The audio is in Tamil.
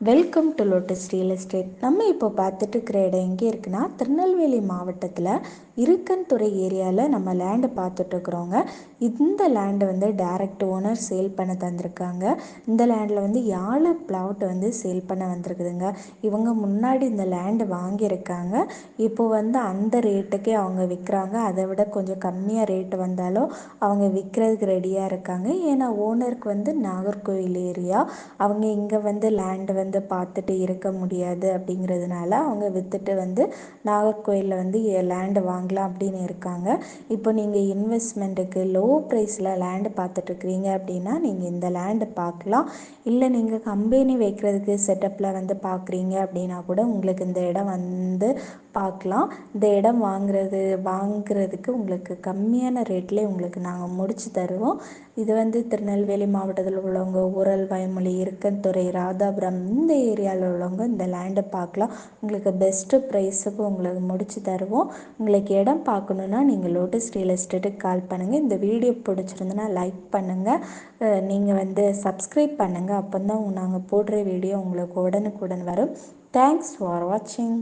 Welcome to Lotus Real Estate நம்ம இப்போ பார்த்துட்டு இருக்கிற இடம் எங்கே இருக்குன்னா திருநெல்வேலி மாவட்டத்தில் இருக்கன்துறை ஏரியாவில் நம்ம லேண்டு பார்த்துட்ருக்குறோங்க இந்த லேண்டு வந்து டைரக்ட் ஓனர் சேல் பண்ண தந்திருக்காங்க. இந்த லேண்டில் வந்து யாழை பிளாட் வந்து சேல் பண்ண வந்திருக்குதுங்க. இவங்க முன்னாடி இந்த லேண்டு வாங்கியிருக்காங்க. இப்போ வந்து அந்த ரேட்டுக்கே அவங்க விற்கிறாங்க அதை விட கொஞ்சம் கம்மியாக ரேட்டு வந்தாலும் அவங்க விற்கிறதுக்கு ரெடியாக இருக்காங்க. ஏன்னா ஓனருக்கு வந்து நாகர்கோவில் ஏரியா. அவங்க இங்கே வந்து லேண்டு வந்து பார்த்துட்டு இருக்க முடியாது அப்படிங்கிறதுனால அவங்க விற்றுட்டு வந்து நாகர்கோயிலில் வந்து லேண்டு வாங்கலாம் அப்படின்னு இருக்காங்க. இப்போ நீங்கள் இன்வெஸ்ட்மெண்ட்டுக்கு லோ ப்ரைஸில் லேண்டு பார்த்துட்ருக்குறீங்க அப்படின்னா நீங்கள் இந்த லேண்டு பார்க்கலாம். இல்லை நீங்கள் கம்பெனி வைக்கிறதுக்கு செட்டப்பில் வந்து பார்க்குறீங்க அப்படின்னா கூட உங்களுக்கு இந்த இடம் வந்து பார்க்கலாம். இந்த இடம் வாங்குறது வாங்குறதுக்கு உங்களுக்கு கம்மியான ரேட்லேயே உங்களுக்கு நாங்கள் முடித்து தருவோம். இது வந்து திருநெல்வேலி மாவட்டத்தில் உள்ளவங்க ஊரல் வயமொழி இருக்கன்துறை ராதாபுரம் இந்த ஏரியாவில் உள்ளவங்க இந்த லேண்டை பார்க்கலாம். உங்களுக்கு பெஸ்ட்டு ப்ரைஸுக்கு உங்களுக்கு முடித்து தருவோம். உங்களுக்கு இடம் பார்க்கணுன்னா நீங்கள் லோட்டஸ் ரியல் எஸ்டேட்டுக்கு கால் பண்ணுங்கள் இந்த வீடியோ பிடிச்சிருந்துன்னா லைக் பண்ணுங்கள் நீங்கள் வந்து சப்ஸ்கிரைப் பண்ணுங்கள் அப்போ தான் நாங்கள் போடுற வீடியோ உங்களுக்கு உடனுக்குடன் வரும். தேங்க்ஸ் ஃபார் வாட்சிங்